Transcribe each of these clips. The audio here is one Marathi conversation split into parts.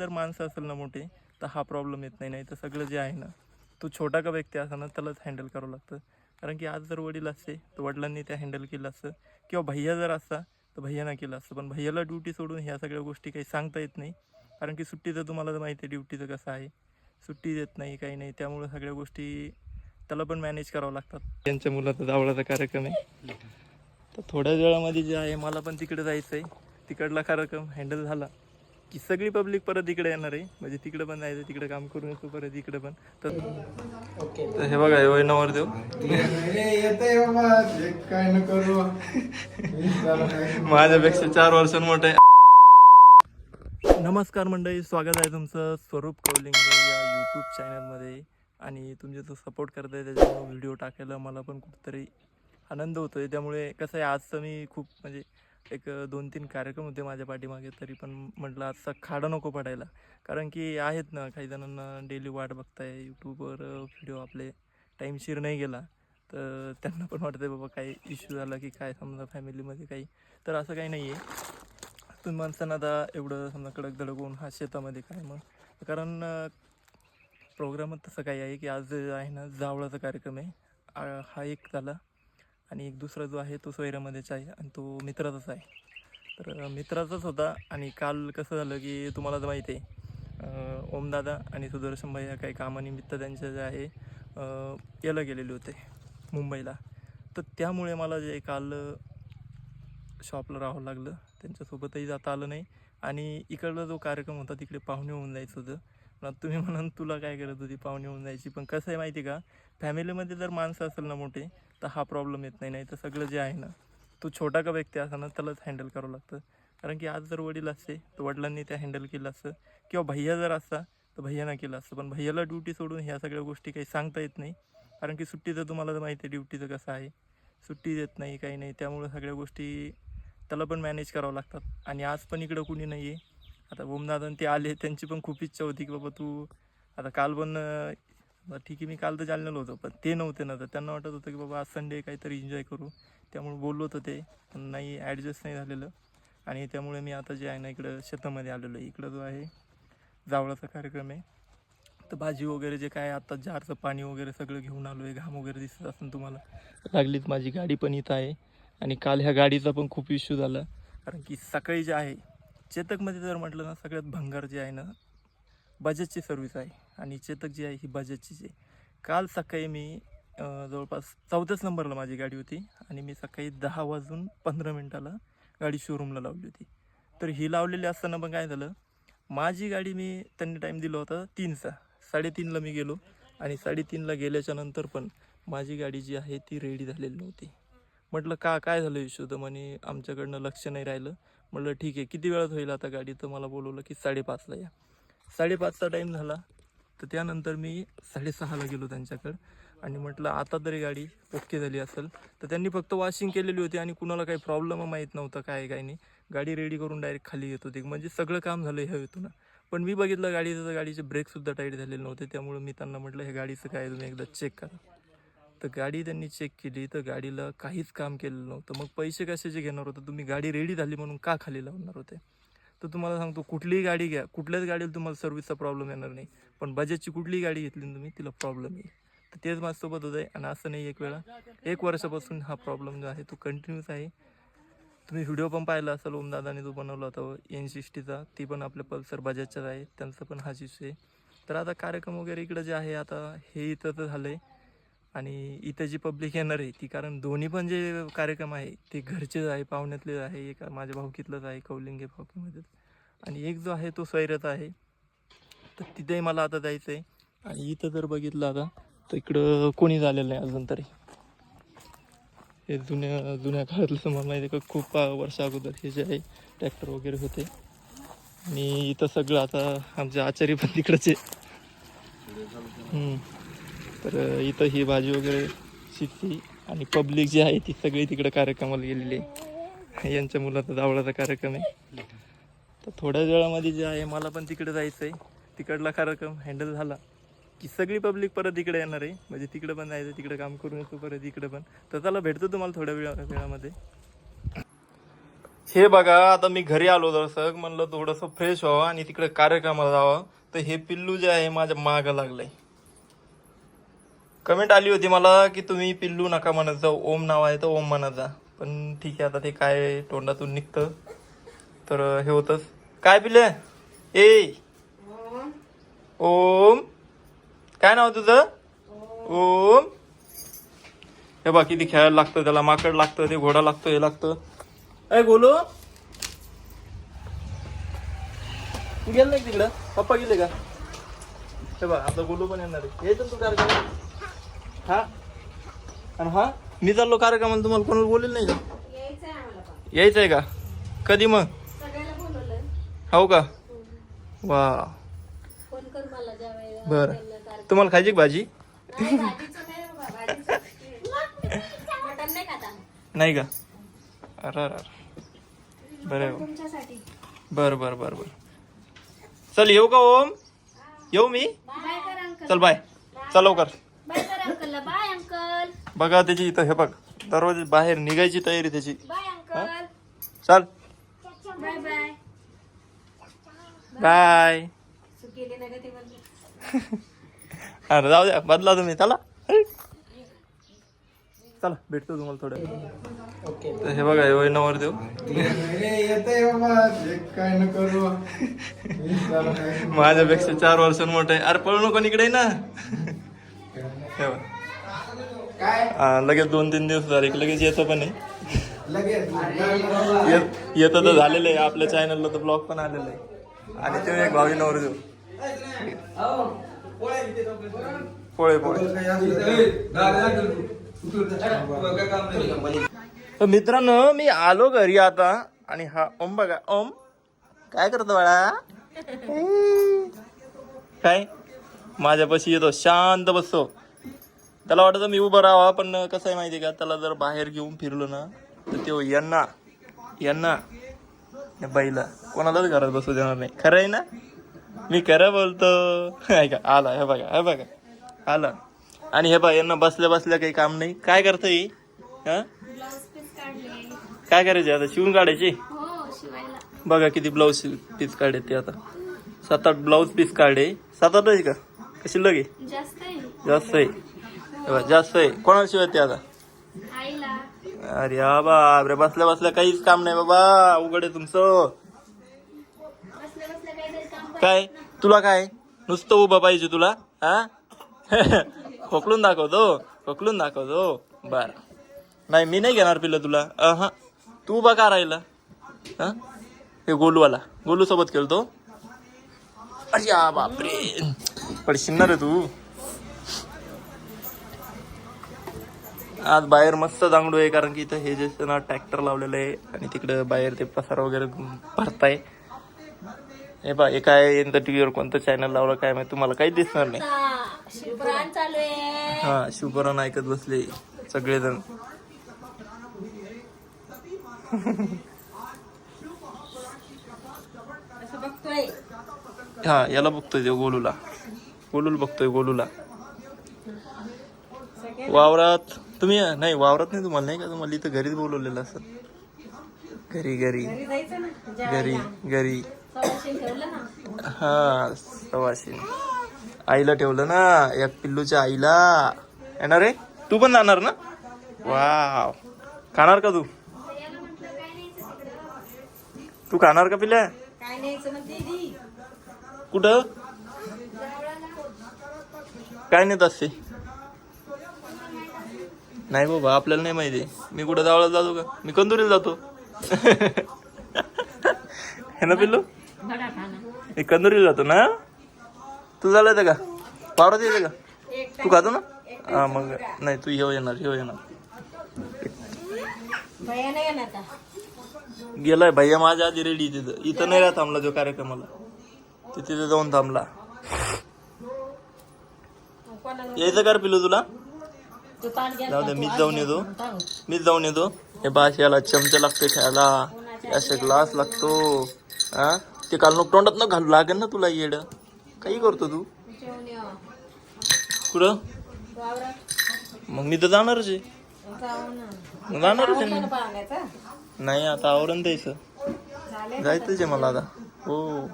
जर माणसं असेल ना मोठे तर हा प्रॉब्लेम येत नाही. नाही तर सगळं जे आहे ना तो छोटा का व्यक्ती असा ना त्यालाच हँडल करावं लागतं. कारण की आज जर वडील असते तर वडिलांनी त्या हँडल केलं असतं. किंवा भैया जर असता तर भैयानं केलं असतं. पण भैयाला ड्युटी सोडून ह्या सगळ्या गोष्टी काही सांगता येत नाही. कारण की सुट्टीचं तुम्हाला तर माहिती आहे ड्युटीचं कसं आहे. सुट्टी देत नाही काही नाही. त्यामुळे सगळ्या गोष्टी त्याला पण मॅनेज करावं लागतात. त्यांच्या मुलाचा जावळाचा कार्यक्रम आहे. तर थोड्या वेळामध्ये जे आहे मला पण तिकडे जायचं आहे तिकडला कार्यक्रम हँडल झाला. की सगळी पब्लिक परत इकडे येणार आहे. म्हणजे तिकडे पण जायचं तिकडे काम करून येतो परत इकडे पण. तर तर हे बघा हे बाबा जे काय न करू. माझ्यापेक्षा चार वर्ष मोठं आहे. नमस्कार मंडळी स्वागत आहे तुमचं स्वरूप कौलिंगे या यूट्यूब चॅनलमध्ये आणि तुमचे जो सपोर्ट करत आहे त्याच्यामुळे व्हिडिओ टाकायला मला पण कुठेतरी आनंद होतो आहे त्यामुळे कसं आहे आजचं मी खूप म्हणजे एक दोन तीन कार्यक्रम होते माझ्या पाठीमागे तरी पण म्हटलं आजचा खाडा नको पडायला. कारण की आहेत ना काही जणांना डेली वाट बघताय यूट्यूबवर व्हिडिओ आपले टाईमशीर नाही गेला. तर त्यांना पण वाटतंय बाबा काही इश्यू झाला की काय समजा फॅमिलीमध्ये काही. तर असं काही नाही आहे तुम्ही माणसांना आता एवढं समजा कडक धडकवून होऊन हा शेतामध्ये काय मग? कारण प्रोग्रामात तसं काही आहे की आज आहे ना जावळाचा कार्यक्रम आहे. हा एक झाला. आणि एक दुसरा जो आहे तो सोयऱ्यामध्येच आहे आणि तो मित्राचाच आहे. तर मित्राचाच होता आणि काल कसं झालं की तुम्हाला तर आहे ओमदादा आणि सुदर्शन या काही कामानिमित्त त्यांचे जे आहे अं, याला गेलेले होते मुंबईला. तर त्यामुळे मला जे काल शॉपला राहावं लागलं. त्यांच्यासोबतही जाता आलं नाही. आणि इकडला जो कार्यक्रम होता तिकडे पाहुणे होऊन जायचं होतं. पण तुम्ही म्हणाल तुला काय करत होती? पाहुणे होऊन जायची. पण कसं आहे माहिती का? फॅमिलीमध्ये जर माणसं असेल ना मोठे तर हा प्रॉब्लेम येत नाही. नाही तर सगळं जे आहे ना तो छोटा का व्यक्ती असा ना त्यालाच हँडल करावं लागतं. कारण की आज जर वडील असते तर वडिलांनी त्या हँडल केलं असतं. किंवा भैया जर असता तर भैयानं केलं असतं. पण भैयाला ड्युटी सोडून ह्या सगळ्या गोष्टी काही सांगता येत नाही. कारण की सुट्टीचं तुम्हाला तर माहिती आहे ड्युटीचं कसं आहे. सुट्टी देत नाही काही नाही. त्यामुळं सगळ्या गोष्टी त्याला पण मॅनेज करावं लागतात. आणि आज पण इकडं कुणी नाही आहे आता ओमनाथन ते आले त्यांची पण खूप इच्छा होती की बाबा तू आता काल पण ठीक आहे मी काल तर जालन्याला होतो पण ते नव्हते ना. तर त्यांना वाटत होतं की बाबा आज संडे काहीतरी एन्जॉय करू. त्यामुळे बोललो होतं ते पण नाही ॲडजस्ट नाही झालेलं. आणि त्यामुळे मी आता जे आहे ना इकडं शेतामध्ये आलेलो आहे. इकडं जो आहे जावळाचा कार्यक्रम आहे. तर भाजी वगैरे जे काय आता जारचं पाणी वगैरे सगळं घेऊन आलो आहे. घाम वगैरे दिसत असेल तुम्हाला. लागलीच माझी गाडी पण इथं आहे. आणि काल ह्या गाडीचा पण खूप इश्यू झाला. कारण की सकाळी जे आहे चेतकमध्ये जर म्हटलं ना सगळ्यात भंगार जे आहे ना बजाजची सर्विस आहे. आणि चेतक जी आहे ही बजाजचीच आहे. काल सकाळी मी जवळपास चौथ्याच नंबरला माझी गाडी होती. आणि मी सकाळी दहा वाजून पंधरा मिनटाला गाडी शोरूमला लावली होती. तर ही लावलेली असताना पण काय झालं माझी गाडी मी त्यांनी टाईम दिला होता तीनचा. साडेतीनला मी गेलो. आणि साडेतीनला गेल्याच्यानंतर पण माझी गाडी जी आहे ती रेडी झालेली नव्हती. म्हटलं का काय झालं इश्यू तर म्हणे आमच्याकडनं लक्ष नाही राहिलं. म्हटलं ठीक आहे किती वेळात होईल आता गाडी? तर मला बोलवलं की साडेपाचला या. साडेपाचचा टाईम झाला. तर त्यानंतर मी साडेसहाला गेलो त्यांच्याकडं. आणि म्हटलं आता तरी गाडी ओके झाली असेल. तर त्यांनी फक्त वॉशिंग केलेली होती आणि कुणाला काही प्रॉब्लेम माहीत नव्हता काय काय नाही. गाडी रेडी करून डायरेक्ट खाली येत होती. म्हणजे सगळं काम झालं ह्या हेतून. पण मी बघितलं गाडीचं तर गाडीचे ब्रेकसुद्धा टाईट झालेले नव्हते. त्यामुळे मी त्यांना म्हटलं हे गाडीचं काय तुम्ही एकदा चेक करा. तर गाडी त्यांनी चेक केली तर गाडीला काहीच काम केलेलं नव्हतं. मग पैसे कशाचे घेणार होतं? तुम्ही गाडी रेडी झाली म्हणून का खाली लावणार होते? तर तुम्हाला सांगतो कुठलीही गाडी घ्या. कुठल्याच गाडीला तुम्हाला सर्व्हिसचा प्रॉब्लेम येणार नाही. पण बजेटची कुठलीही गाडी घेतली तुम्ही तिला प्रॉब्लेम येईल. तर तेच माझ्यासोबत होत आहे आणि असं नाही एक वेळा एक वर्षापासून हा प्रॉब्लेम जो आहे तो कंटिन्यूस आहे. तुम्ही व्हिडिओ पण पाहिला असाल ओमदादाने जो बनवला होता एन सिक्स्टीचा ती पण आपल्या पल्सर बजाजच्याच आहे. त्यांचं पण हाच इश्यू आहे. तर आता कार्यक्रम वगैरे इकडं जे आहे आता हे इथं तर झालं आहे आणि इथं जी पब्लिक येणार आहे ती कारण दोन्ही पण जे कार्यक्रम आहे ते घरचेच आहे पाहुण्यातलेच आहे एक माझ्या भाऊकीतलंच आहे कौलिंगे भाऊकीमध्येच आणि एक जो आहे तो सैरत आहे. तर तिथेही मला आता जायचं आहे आणि इथं जर बघितलं आता तर इकडं कोणी झालेलं नाही अजून तरी. हे जुन्या जुन्या काळातलं तुम्हाला माहिती आहे का खूप वर्षा अगोदर हे जे आहे ट्रॅक्टर वगैरे होते. आणि इथं सगळं आता आमचे आचारी पण तिकडचे तर इथं ही भाजी वगैरे शिकती आणि पब्लिक जी आहे ती सगळी तिकडं कार्यक्रमाला गेलेली आहे. यांच्या मुलाचा जावळाचा कार्यक्रम आहे. तर थोड्या वेळामध्ये जे आहे मला पण तिकडे जायचं आहे. तिकडला कार्यक्रम हँडल झाला की सगळी पब्लिक परत इकडे येणार आहे. म्हणजे तिकडे पण जायचं तिकडे काम करून येतो परत इकडे पण. तर त्याला भेटतो तुम्हाला थोड्या वेळा वेळामध्ये. हे बघा आता मी घरी आलो सग म्हणलं थोडंसं फ्रेश व्हावं आणि तिकडे कार्यक्रमाला जावं. तर हे पिल्लू जे आहे माझ्या मागं लागलंय. कमेंट आली होती मला की तुम्ही पिल्लू नका म्हणत जा ओम नाव आहे तर ओम म्हणत जा. पण ठीक आहे आता ते काय तोंडातून निघतं. तर हे होतंच. काय पिले ए! ओम. काय नाव तुझं? ओम. हे बाकी किती खेळायला लागतं त्याला माकड लागतं ते घोडा लागतो हे लागतं. अय गोलू. गेल नाही तिकडं? पप्पा गेले का? हे बघ आता गोलू पण येणार आहे. तू कार्यक्रम हा? आणि हा? मी चाललो कार्यक्रमाला तुम्हाला कोणाला बोलेल नाही का? पण. यायचंय का? कधी मग? हो का? वा. बरं. तुम्हाला खायची का भाजी? नाही, का? अरे अरे. बरं आहे. बरं बरं बरं बरं. चल येऊ का ओम? येऊ मी? चल बाय. चल लवकर बाय कर अंकलला बाय अंकल बघा त्याची इथं हे बघ. दरवाजे बाहेर निघायची तयारी त्याची. Bye uncle. चल. बाय ते अरे जाऊ द्या. बदला तुम्ही. चला. चला भेटतो तुम्हाला थोडं तर हे बघा हे नवर देऊ. माझ्यापेक्षा चार वर्ष मोठं आहे. अरे पळू नको इकडे ना. हे बघ. हा, लगेच दोन तीन दिवस झाले की लगेच येतो पण आहे येतं तर झालेलं आहे. आपल्या चॅनलला तर ब्लॉग पण आलेलं आहे. आणि ते एक भावी नवर देऊ पोळे पोळे. तर मित्रांनो मी आलो घरी आता. आणि हा ओम बघा. ओम काय करतो बाळा? काय? माझ्यापाशी येतो. शांत बसतो. त्याला वाटतं मी उभं राहावा पण कसं आहे माहिती आहे का त्याला जर बाहेर घेऊन फिरलो ना तर तो यांना यांना या बाईला कोणालाच घरात बसू देणार नाही. खरं आहे ना? मी खरं बोलतो. ऐका आला हे बघा हे बघा. आला. आणि हे बघा यांना बसल्या बसल्या काही काम नाही. काय करतं ही? हा? काढले काय करायचे आता? शिवून काढायचे? बघा किती ब्लाऊज पीस काढे ते आता. सात आठ ब्लाऊज पीस काढे. सात आठ आहे का? कशी लगे? जास्त आहे. जास्त आहे. हे आहे कोणाला शिवायचे आता अरे हा बापरे बसल्या बसल्या काहीच काम नाही बाबा उघड आहे तुमचं. काय? तुला काय? नुसतं उभं पाहिजे तुला हा? खोकलून दाखवतो खोकलून दाखवतो. बर. नाही मी नाही घेणार पिल्लं तुला. अह. तू उभा का राहिला? हा? हे गोलूवाला. गोलू सोबत खेळतो. अरे हा बापरे. पडशील ना रे तू. आज बाहेर मस्त दांगडू आहे कारण की इथं हे जे ना ट्रॅक्टर लावलेलं आहे आणि तिकडं बाहेर ते पसार वगैरे भरताय. हे बा काय यंदा टीव्हीवर कोणतं चॅनल लावलं काय माहिती तुम्हाला काही दिसणार नाही. हा शिवपुराण ऐकत बसले सगळेजण. हा याला बघतोय ते गोलूला. गोलूला बघतोय गोलूला. वावरात तुम्ही नाही वावरात नाही तुम्हाला नाही का? तुम्हाला इथं घरीच बोलवलेलं असं घरी घरी. घरी घरी हा सवाशीन. आईला ठेवलं ना या पिल्लूच्या आईला. येणार रे तू पण जाणार ना? वाव. खाणार का तू? तू खाणार का पिल्या कुठं? काय नेत असते? नाही बाबा आपल्याला नाही माहिती. मी कुठं जावळा जातो का? मी कंदुरीला जातो. हे ना पिल्लू? मी कंदुरीला जातो ना? तू झालं येतं का? पावरात येते का? तू खातो ना? हा मग नाही तू येऊ येणार येऊ येणार. गेलाय भैया माझ्या आधी रेडी तिथं. इथं नाही राहत थांबला जो कार्यक्रमाला. ते तिथे जाऊन थांबला. यायचं कर पिलू तुला? जाऊ दे मीच जाऊन येतो. मीच जाऊन येतो. हे बास याला चमचा लागते खायला. असे ग्लास लागतो. हा? ते काल तोंडात न घालू लागेल ना तुला येड. काही करतो तू? कुठं? मग मी तर जाणारच आहे. जाणारच आहे नाही आता आवरण द्यायचं. झाले जायचंच आहे मला आता. हो.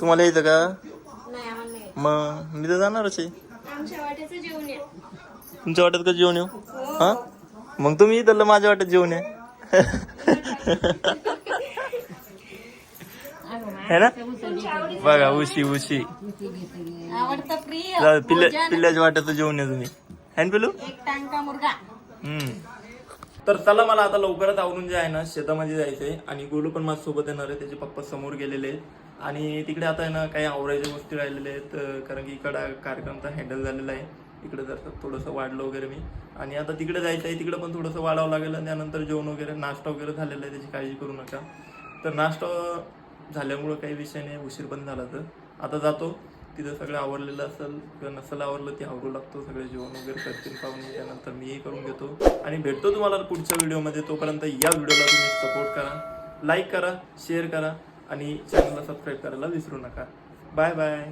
तुम्हाला यायचं का? मग मी तर जाणारच आहे. तुमच्या वाट्यात का जेवण येऊ? हा? मग तुम्ही इथलं माझ्या वाट्यात जेवण आहे. है ना? बघा उशी उशी. पिल्ल्या पिल्ल्याच्या वाट्यात जेवण आहे तुम्ही. है ना पिलू हम्म. तर चला मला आता लवकरच आवरून जे आहे ना शेतामध्ये जायचंय. आणि गोलू पण माझ्या सोबत येणार आहे. त्याचे पप्पा समोर गेलेले आणि तिकडे आता आहे ना काही आवरायच्या गोष्टी राहिलेल्या आहेत. कारण की इकडं कार्यक्रम तर हँडल झालेला आहे. इकडे जर थोडंसं वाढलं वगैरे मी. आणि आता तिकडे जायचं आहे तिकडे पण थोडंसं वाढावं लागेल आणि त्यानंतर जेवण वगैरे नाश्ता वगैरे झालेला आहे त्याची काळजी करू नका. तर नाश्ता झाल्यामुळं काही विषय नाही उशीर पण झाला तर. आता जातो. तिथं सगळं आवडलेलं असेल किंवा नसेल आवडलं ते आवरू लागतो. सगळे जेवण वगैरे करतील पाहून त्यानंतर मीही करून घेतो. आणि भेटतो तुम्हाला पुढच्या व्हिडिओमध्ये. तोपर्यंत या व्हिडिओला तुम्ही सपोर्ट करा. लाईक करा शेअर करा आणि चॅनलला सबस्क्राईब करायला विसरू नका. Bye bye